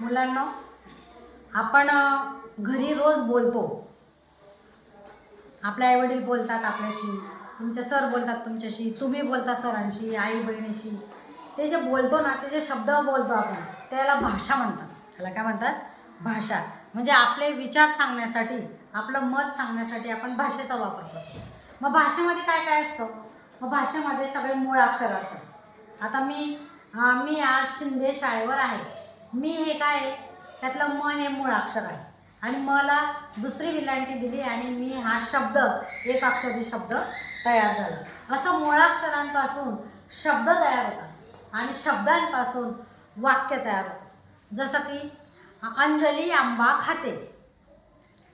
मुलांना आपण घरी रोज बोलतो. आपले आईवडील बोलतात आपल्याशी तुमचे सर बोलतात तुमच्याशी तुम्ही बोलता सरांशी आई बहिणीशी ते जे बोलतो ना ते जे शब्द बोलतो आपण त्याला भाषा म्हणतात. त्याला काय म्हणतात? भाषा. म्हणजे आपले विचार सांगण्यासाठी आपलं मत सांगण्यासाठी आपण भाषेचा वापर करतो. मग भाषेमध्ये काय काय असतं? मग भाषेमध्ये सगळे मूळ अक्षर असतात. आता मी मी आज शिंदे शाळेवर आहे. मी हे काय आहे? त्यातलं म हे मूळ अक्षर आहे. आणि मला दुसरी विलांटी दिली आणि मी हा शब्द एक अक्षरी शब्द तयार झाला. असं मुळाक्षरांपासून शब्द तयार होतात आणि शब्दांपासून वाक्य तयार होतं जसं की अंजली आंबा खाते.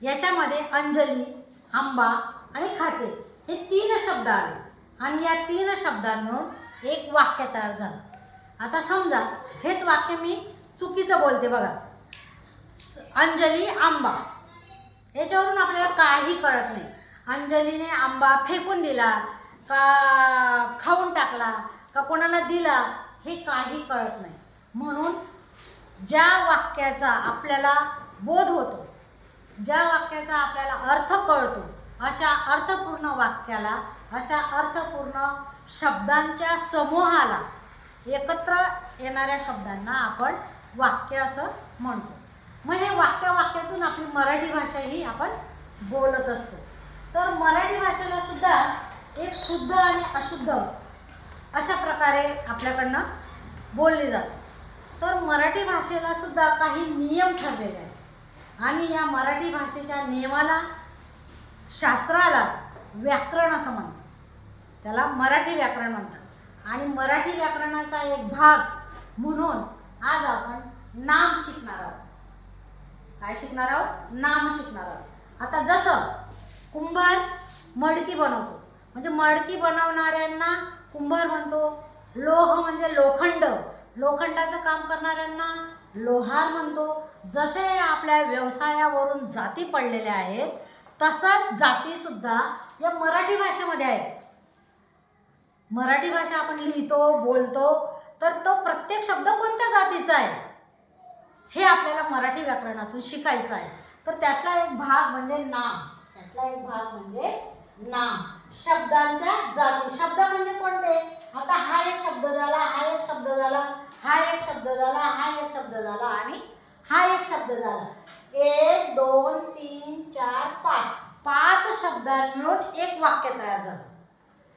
याच्यामध्ये अंजली आंबा आणि खाते हे तीन शब्द आले. आणि या तीन शब्दांवरून एक वाक्य तयार झालं. आता समजा हेच वाक्य मी चुकीचं बोलते बघा. अंजली आंबा. याच्यावरून आपल्याला काही कळत नाही. अंजलीने आंबा फेकून दिला का खाऊन टाकला का कोणाला दिला हे काही कळत नाही. म्हणून ज्या वाक्याचा आपल्याला बोध होतो ज्या वाक्याचा आपल्याला अर्थ कळतो अशा अर्थपूर्ण वाक्याला अशा अर्थपूर्ण शब्दांच्या समूहाला एकत्र येणाऱ्या शब्दांना आपण वाक्य असं म्हणतो. मग हे वाक्य वाक्यातून आपली मराठी भाषा ही आपण बोलत असतो. तर मराठी भाषेला सुद्धा एक शुद्ध आणि अशुद्ध अशा प्रकारे आपल्याकडनं बोलली जाते. तर मराठी भाषेला सुद्धा काही नियम ठरलेले आहेत. आणि या मराठी भाषेच्या नियमाला शास्त्राला व्याकरण असं म्हणतात. त्याला मराठी व्याकरण म्हणतात. आणि मराठी व्याकरणाचा एक भाग म्हणून आज आपण नाम शिकणार आहोत. काय शिकणार आहोत? नाम शिकणार आहोत. आता जसं कुंभार मडकी बनवतो. म्हणजे मडकी बनवणाऱ्यांना कुंभार म्हणतो. लोह म्हणजे लोखंड. लोखंडाचं काम करणाऱ्यांना लोहार म्हणतो. जसे आपल्या व्यवसायावरून जाती पडलेल्या आहेत तसंच जातीसुद्धा या मराठी भाषेमध्ये आहेत. मराठी भाषा आपण लिहितो बोलतो तर तो प्रत्येक शब्द कोणत्या जातीचा आहे? हे आपल्याला मराठी व्याकरणातून शिकायचं आहे. तर त्यातला एक भाग म्हणजे नाम. त्यातला एक भाग म्हणजे नाम. शब्दांच्या जाती. शब्द म्हणजे कोणते? आता हा एक शब्द झाला हा एक शब्द झाला हा एक शब्द झाला हा एक शब्द झाला आणि हा एक शब्द झाला. एक दोन तीन चार पाच. पाच शब्दांमिळून एक वाक्य तयार झालं.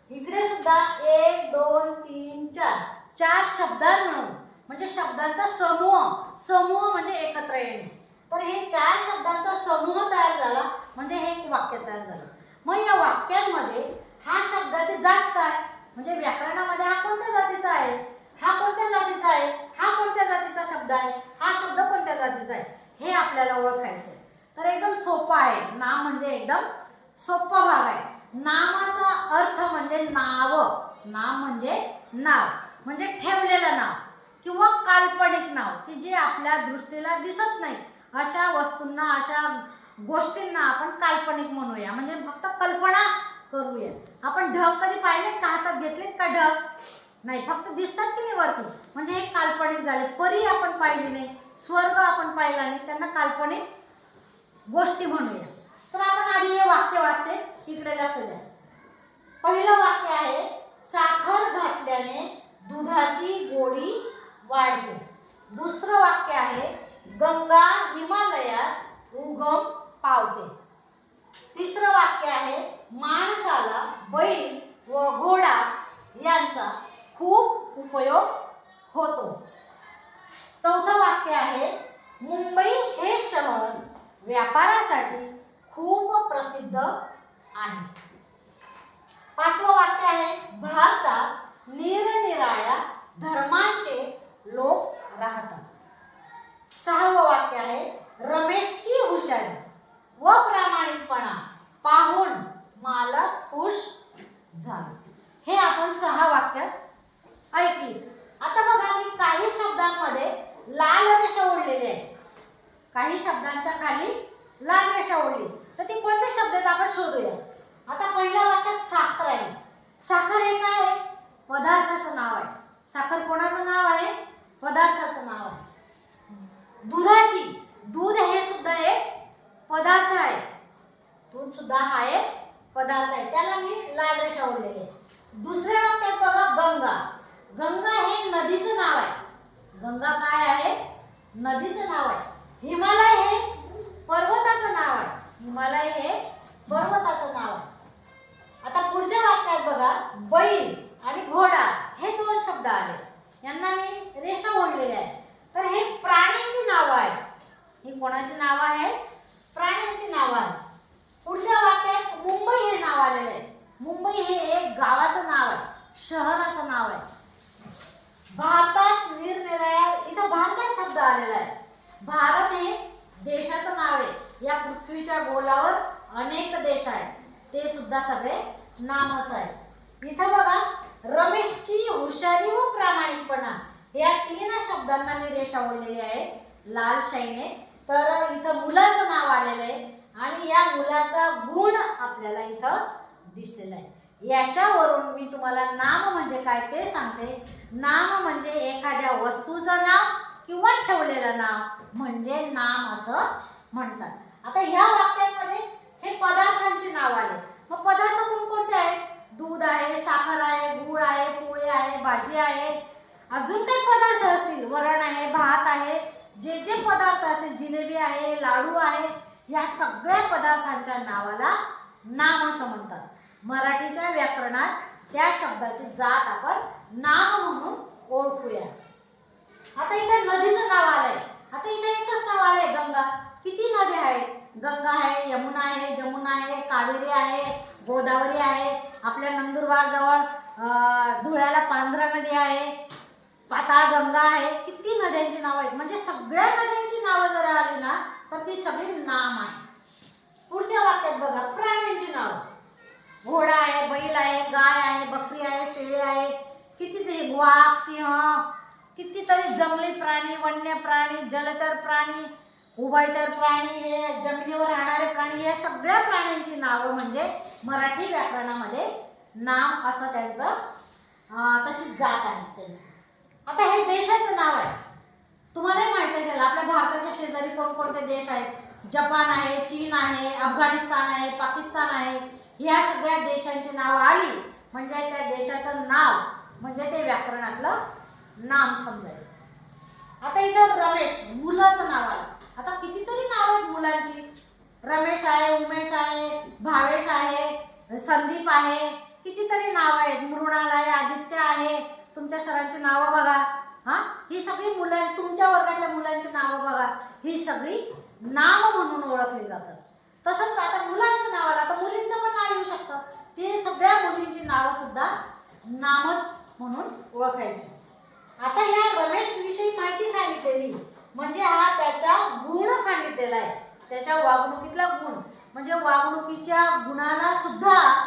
इकडे सुद्धा एक दोन तीन चार. चार शब्दांमिळून म्हणजे शब्दांचा समूह. समूह म्हणजे एकत्र येणे. तर हे चार शब्दांचा समूह तयार झाला. म्हणजे हे एक वाक्य तयार झालं. मग या वाक्यांमध्ये हा शब्दाची जात काय? म्हणजे व्याकरणामध्ये हा कोणत्या जातीचा आहे? हा कोणत्या जातीचा आहे? हा कोणत्या जातीचा शब्द आहे? हा शब्द कोणत्या जातीचा आहे? हे आपल्याला ओळखायचं आहे. तर एकदम सोपा आहे. नाम म्हणजे एकदम सोपा भाग आहे. नामाचा अर्थ म्हणजे नाव. नाम म्हणजे नाव. म्हणजे ठेवलेलं नाव किंवा काल्पनिक नाव की जे आपल्या दृष्टीला दिसत नाही. अशा वस्तूंना अशा गोष्टींना आपण काल्पनिक म्हणूया. म्हणजे फक्त कल्पना करूया. आपण ढग कधी पाहिले? का हातात घेतले? का ढग? नाही फक्त दिसतात की नाही वरती? म्हणजे हे काल्पनिक झाले. परी आपण पाहिली नाही स्वर्ग आपण पाहिला नाही त्यांना काल्पनिक गोष्टी म्हणूया. तर आपण आधी हे वाक्य वाचते. इकडे लक्ष द्या. पहिलं वाक्य आहे साखर घातल्याने वाढते. दुसरं वाक्य आहे गंगा हिमालयात उगम पावते. तिसरं वाक्य आहे माणसाला बैल व घोडा यांचा खूप उपयोग होतो. चौथं वाक्य आहे मुंबई हे शहर व्यापारासाठी खूप प्रसिद्ध आहे. पाचवं वाक्य आहे भारतात निरनिराळ्या धर्मांचे लोक राहतात. सहावं वाक्य आहे रमेशची हुशारी. व प्रामाणिकपणा पाहून मालक खुश झाले. हे आपण सहा वाक्यात ऐकली. आता बघा मी काही शब्दांमध्ये लाल रेषा ओढलेली आहे. काही शब्दांच्या खाली लाल रेषा ओढली. तर ती कोणते शब्द आहेत आपण शोधूया. आता पहिल्या वाक्यात साखर आहे. साखर हे काय आहे? पदार्थाचं नाव आहे. साखर कोणाचं नाव आहे? पदार्थाचं नाव आहे. दुधाची दूध हे सुद्धा एक पदार्थ आहे. दूध सुद्धा हा एक पदार्थ आहे. त्याला मी लाल रेषा ओढलेली आहे. दुसऱ्या वाक्यात बघा? गंगा. गंगा हे नदीचं नाव आहे. गंगा काय आहे? नदीचं नाव आहे. हिमालय हे पर्वताचं नाव आहे. हिमालय हे पर्वताचं नाव आहे. शब्द आलेला आहे. भारत हे देशाचं नाव आहे. या पृथ्वीच्या गोलावर अनेक देश आहेत. ते सुद्धा सगळे नामच आहे इथं बघा रमेशची हुशारी व प्रामाणिकपणा या तीन शब्दांना मी रेषा ओढलेली आहे. लाल तर इथं मुलाचं नाव आलेलं आहे आणि या मुलाचा गुण आपल्याला इथं दिसलेला आहे. याच्यावरून मी तुम्हाला नाम म्हणजे काय ते सांगते. नाम म्हणजे एखाद्या वस्तूचं नाव किंवा ठेवलेलं नाव. म्हणजे नाम असं म्हणतात. आता ह्या वाक्यामध्ये हे पदार्थांची नाव आले. मग पदार्थ कोणकोणते आहेत? दूध आहे साखर आहे गूळ आहे पोळी आहे भाजी आहे. अजून काही पदार्थ असतील? वरण आहे भात आहे. जे जे पदार्थ असतील जिलेबी आहे लाडू आहे या सगळ्या पदार्थांच्या नावाला नाम असं म्हणतात. मराठीच्या व्याकरणात त्या शब्दाची जात आपण नाम म्हणून ओळखूया. आता इथे नदीचं नाव आलंय. आता इथे एकच नाव आलंय गंगा. किती नद्या आहेत? गंगा आहे यमुना आहे जमुना आहे कावेरी आहे गोदावरी आहे. आपल्या नंदुरबार जवळ धुळ्याला पांढरा नदी आहे. पाताळ गंगा आहे. किती नद्यांची नावं आहेत? म्हणजे सगळ्या नद्यांची नावं जर आली ना तर ती सगळी नाम आहे पुढच्या वाक्यात बघा प्राण्यांची नावं. घोडा आहे बैल आहे गाय आहे बकरी आहे शेळी आहे. किती ते? वाघ सिंह कितीतरी जंगली प्राणी वन्य प्राणी जलचर प्राणी उभयचर प्राणी हे जमिनीवर राहणारे प्राणी या सगळ्या प्राण्यांची नावं म्हणजे मराठी व्याकरणामध्ये नाम असं त्यांचं तशी जात आहे त्यांची. आता हे देशाचं नाव आहे. तुम्हालाही माहिती असेल आपल्या भारताच्या शेजारी कोणकोणते देश आहेत? जपान आहे चीन आहे अफगाणिस्तान आहे पाकिस्तान आहे. ह्या सगळ्या देशांची नावं आली म्हणजे त्या देशाचं नाव म्हणजे ते व्याकरणातलं नाम समजायचं. आता इथं रमेश मुलाचं नाव आलं आता कितीतरी नाव आहेत मुलांची. रमेश आहे उमेश आहे भावेश आहे संदीप आहे. कितीतरी नाव आहेत. मृणाल आहे आदित्य आहे. तुमच्या सरांची नावं बघा. हा? ही सगळी मुलं तुमच्या वर्गातल्या मुलांची नावं बघा. ही सगळी नाव म्हणून ओळखली जातात. तसंच आता मुलांचं नाव आलं आता मुलींचं पण नाव येऊ शकतं. ते सगळ्या मुलींची नावं सुद्धा नामच म्हणून ओळखायची. आता या रमेश विषयी माहिती सांगितलेली. म्हणजे हा त्याचा गुण सांगितलेला आहे. त्याच्या वागणुकीतला गुण. म्हणजे वागणुकीच्या गुणाला सुद्धा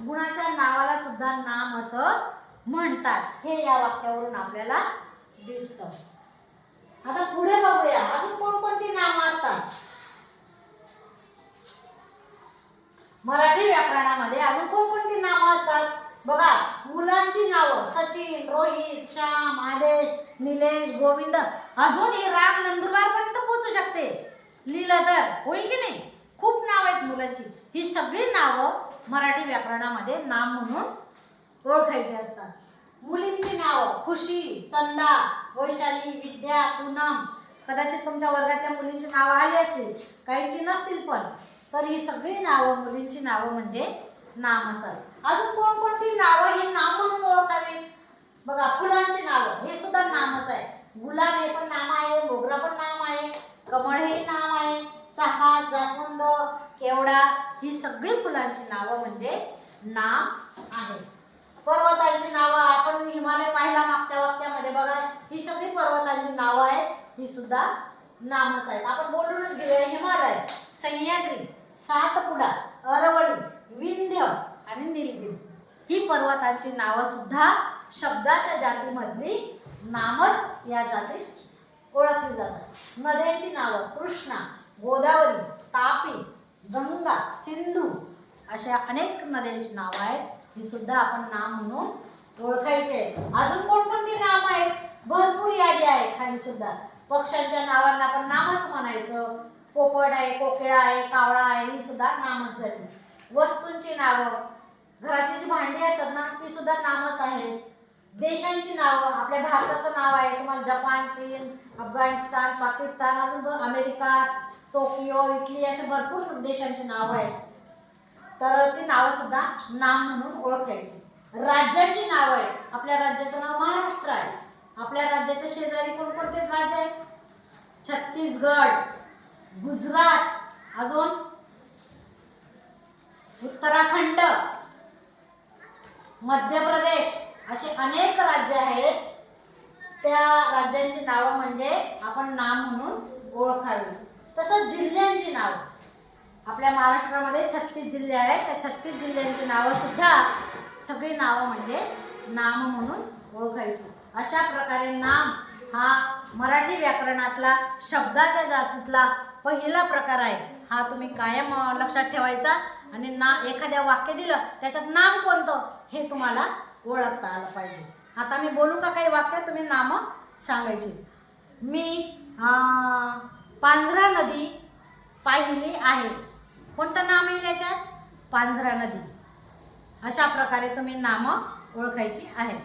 गुणाच्या नावाला सुद्धा नाम असं म्हणतात. हे या वाक्यावरून आपल्याला दिसतं. आता पुढे बघूया. अजून कोणकोणती नाम असतात? मराठी व्याकरणामध्ये अजून कोणकोणती नाम असतात? बघा मुलांची नावं सचिन रोहित श्याम आदेश निलेश गोविंद अजून ही राग नंदुरबार पर्यंत पोहोचू शकते. लिहिलं तर होईल की नाही? खूप नाव आहेत मुलांची. ही सगळी नावं मराठी व्याकरणामध्ये नाम म्हणून ओळखायची असतात. मुलींची नावं खुशी चंदा वैशाली विद्या पूनम. कदाचित तुमच्या वर्गातल्या मुलींची नावं आली असतील. काहींची नसतील पण. तर ही सगळी नावं मुलींची नावं म्हणजे नाम असतात. अजून कोणकोणती नावं ही नाम म्हणून ओळखावे बघा फुलांची नावं हे सुद्धा नामच आहे. गुलाब हे पण नाम आहे मोगरा पण नाम आहे कमळ हे नाम आहे चहा जास्वंद केवडा ही सगळी फुलांची नावं म्हणजे नाम आहे. पर्वतांची नावं आपण हिमालय पाहिला मागच्या वाक्यामध्ये बघा. ही सगळी पर्वतांची नावं आहेत ही सुद्धा नामच आहेत. आपण बोलूनच घेऊया हिमालय सह्याद्री सातपुडा अरवली विंध्य आणि निलगिरी ही पर्वतांची नावं सुद्धा शब्दाच्या जातीमधली नामच या जातीत ओळखली जातात. नद्यांची नावं कृष्णा गोदावरी तापी गंगा सिंधू अशा अनेक नद्यांची नावं आहेत. ही सुद्धा आपण नाम म्हणून ओळखायची आहेत. अजून कोणकोणती नाम आहेत? भरपूर यादी आहे खाली सुद्धा. पक्ष्यांच्या नावांना आपण नामच म्हणायचं. पोपट आहे कोकिळा आहे कावळा आहे ही सुद्धा नामच झाली. वस्तूंची नावं. घरातली जी भांडी असतात ना ती सुद्धा नामच आहेत. देशांची नावं आपल्या भारताचं नाव आहे. तुम्हाला जपान चीन अफगाणिस्तान पाकिस्तान अजून अमेरिका टोकियो इटली अशा भरपूर देशांची नावं आहेत. तर ती नावं सुद्धा नाम म्हणून ओळखायची. राज्यांची नावं आहेत. आपल्या राज्याचं नाव महाराष्ट्र आहे. आपल्या राज्याच्या शेजारी कोणकोणते राज्य आहेत? छत्तीसगड गुजरात अजून उत्तराखंड मध्य प्रदेश असे अनेक राज्य आहेत. त्या राज्यांची नावं म्हणजे आपण नाम म्हणून ओळखावी. तसंच जिल्ह्यांची नावं. आपल्या महाराष्ट्रामध्ये छत्तीस जिल्हे आहेत. त्या छत्तीस जिल्ह्यांची नावं सुद्धा सगळी नावं म्हणजे नाम म्हणून ओळखायची. अशा प्रकारे नाम हा मराठी व्याकरणातला शब्दाच्या जातीतला पहिला प्रकार आहे. हा तुम्ही कायम लक्षात ठेवायचा आणि ना एखाद्या वाक्य दिलं त्याच्यात नाम कोणतं हे तुम्हाला ओळखता आलं पाहिजे. आता मी बोलू का काही वाक्य? तुम्ही नामं सांगायची. मी पांझरा नदी पाहिली आहे. कोणतं नाम येईल याच्यात? पांझरा नदी. अशा प्रकारे तुम्ही नामं ओळखायची आहेत.